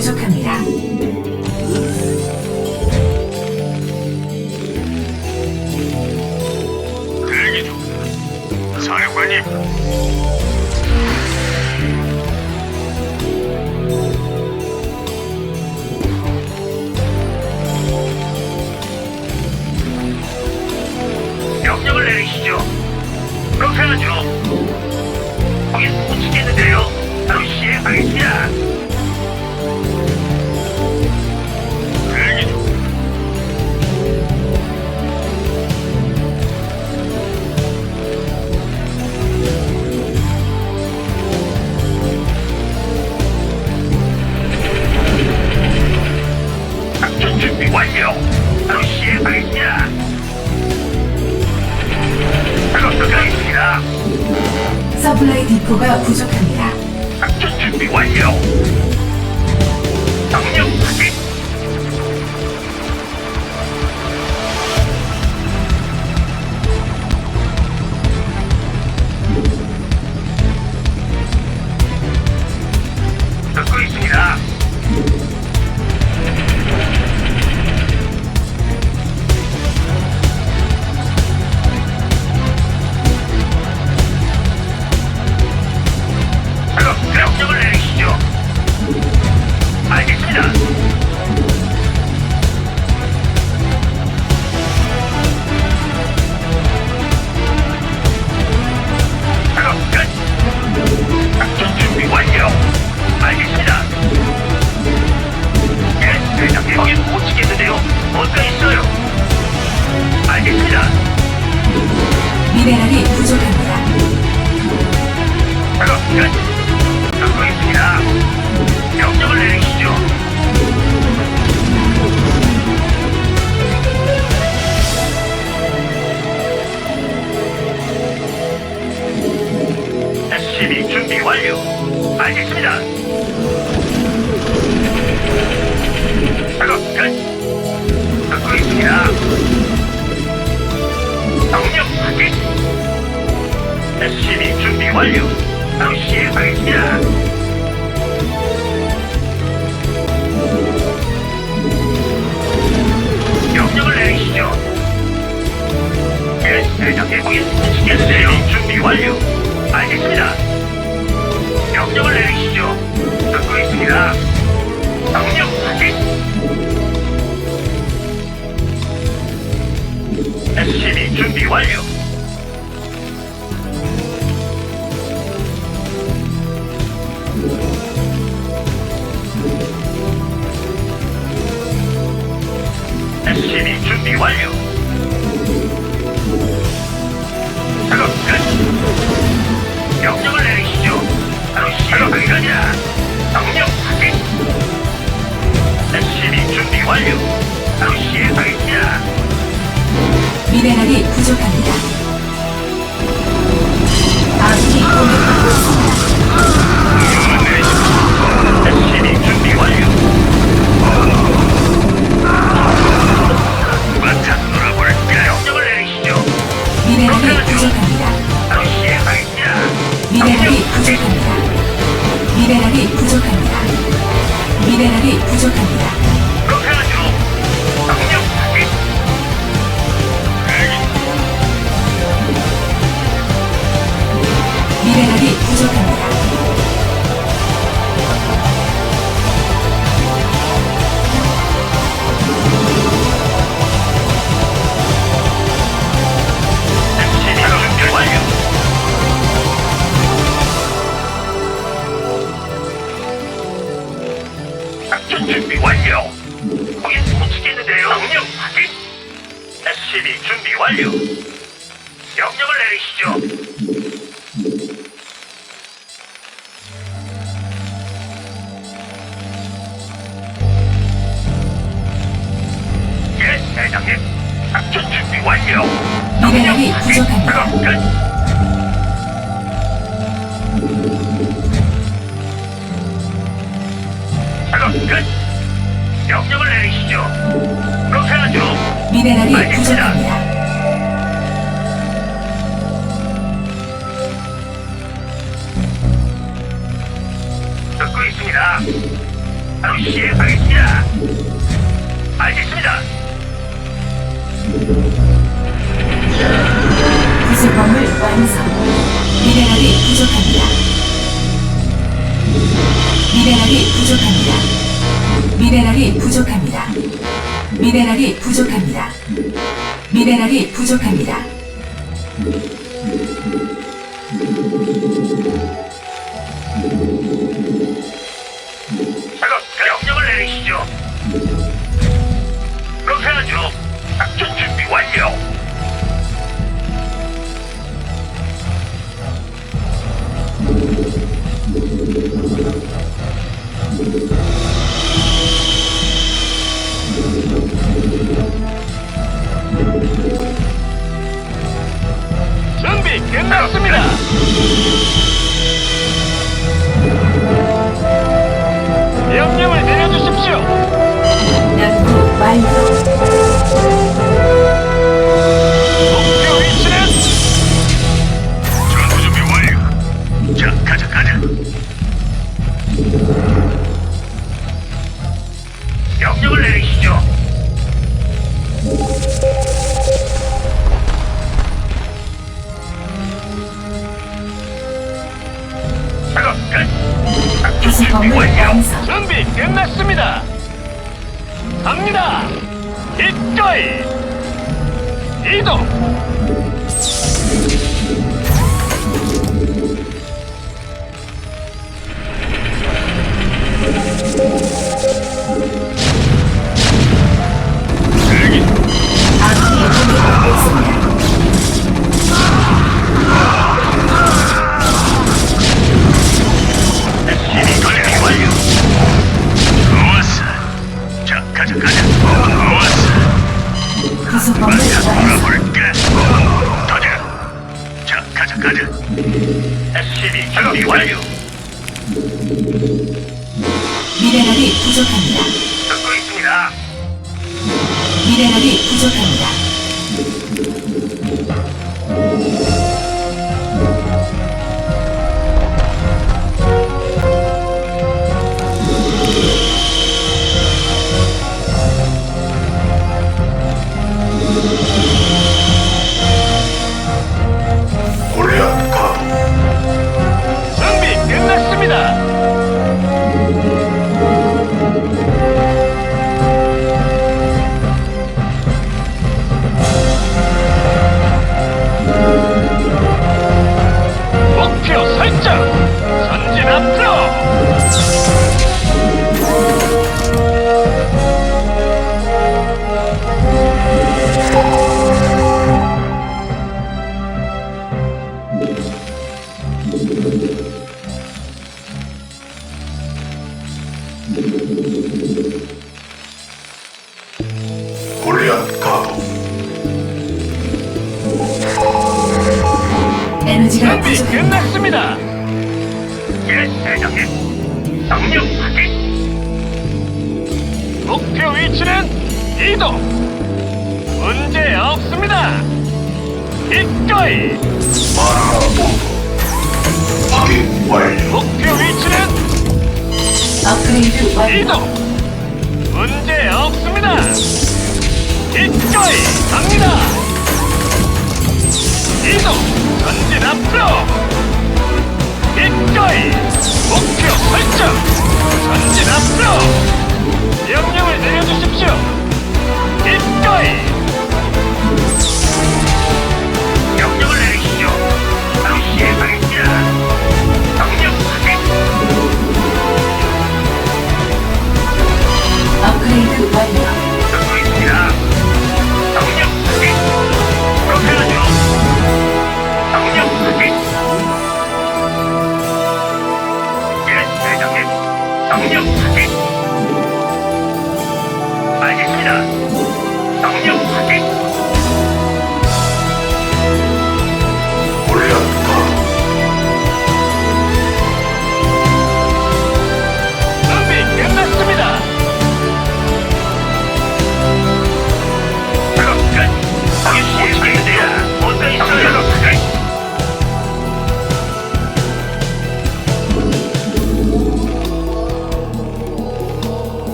It's okay? liberalismo. 대장의 공인 시계수령 준비 완료. 알겠습니다. 명령을 내리시죠. 듣고 있습니다. 명령 확인. SCV 준비 완료. SCV 준비 완료. 명령을 내리시죠. 바로 시행을 가자. 명령 확인. 네, SCB 준비 완료. 바로 시행하겠습니다. 미네랄이 부족합니다. I Radio. 바로 시행하겠습니다. 알겠습니다. 구조범을 완성. 미네랄이 부족합니다. 미네랄이 부족합니다. 미네랄이 부족합니다. 미네랄이 부족합니다. 미네랄이 부족합니다. 준비 끝났습니다. 명령을 내려주십시오. 완료. 준비. 이동. 대기. 아군이 공격받고 있습니다.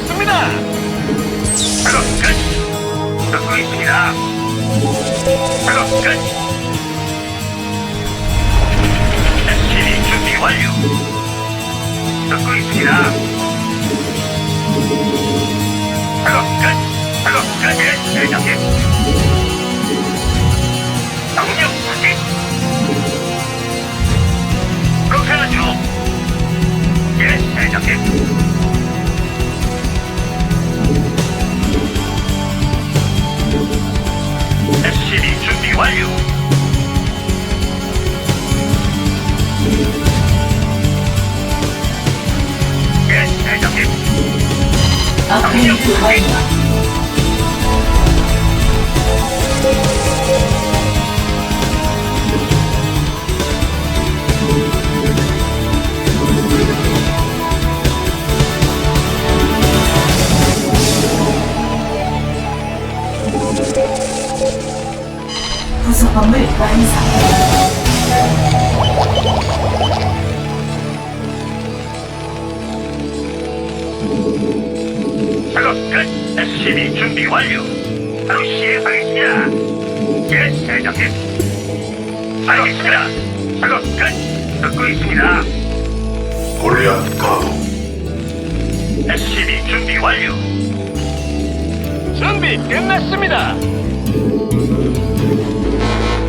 없습니다. 작업 끝. 듣고 있습니다. 그럼 끝. SCV 준비 완료. 듣고 있습니다. 그럼 끝. 그럼 끝. 예, 대장님. 당력 확인. 그렇게 하죠. 예, 대장님. Upgrade to Hydra.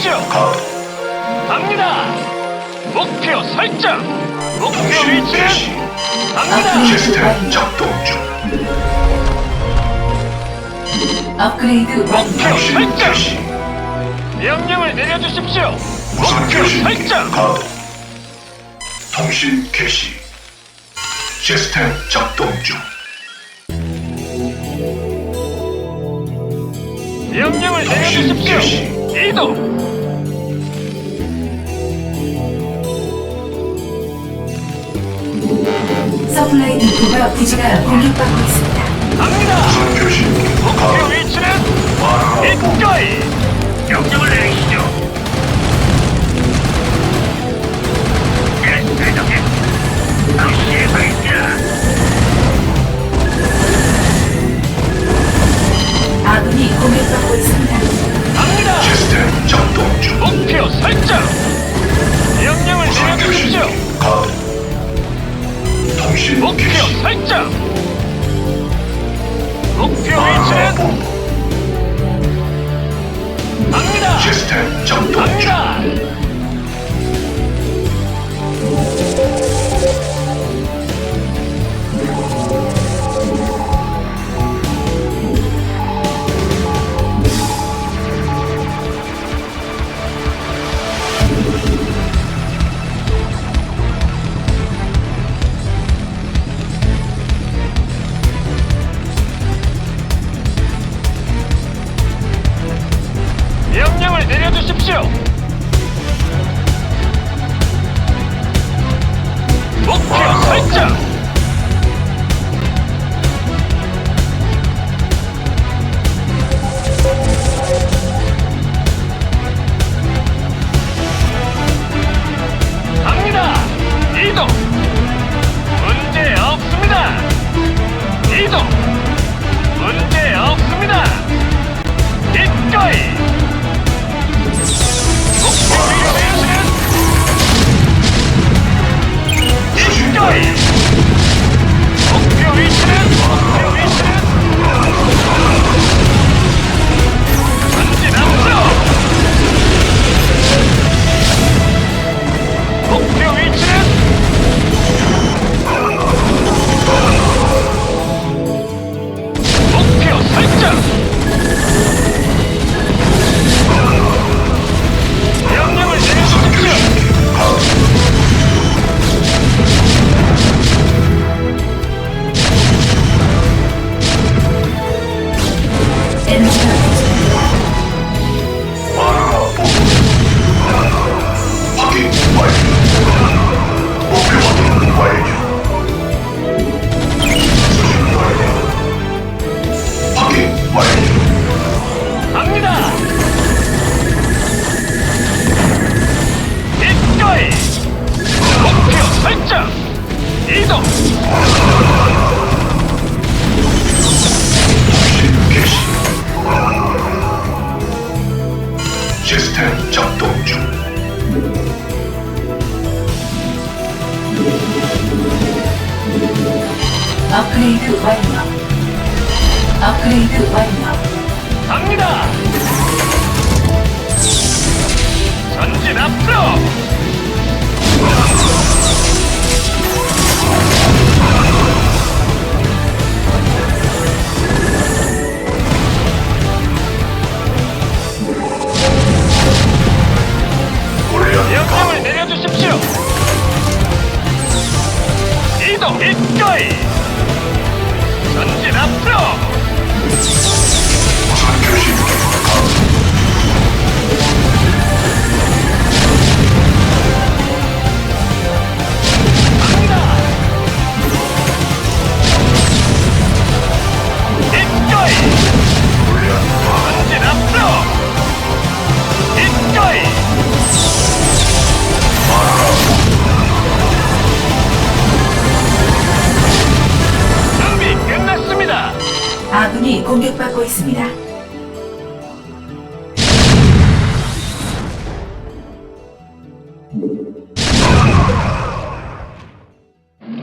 주십시오. 갑니다. 목표 설정. 목표 위치. 갑니다. 시스템 작동 중. 업그레이드 목표 설정. 명령을 내려주십시오. 목표 설정. 가동. 통신 개시. 시스템 작동 중. 명령을 내려주십시오. 이동. 서플라이 디포가 부지가 공격받고 있습니다. 갑니다. 목표 위치는 입가이 명령을 내리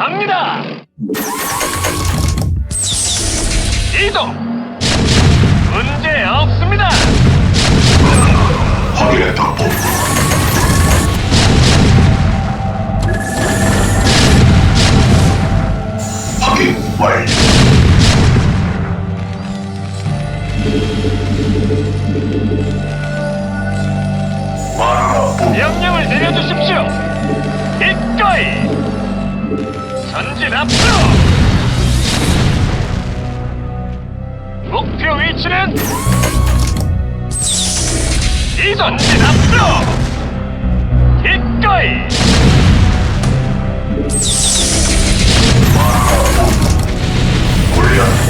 갑니다. 들어! 기꺼이! 올려!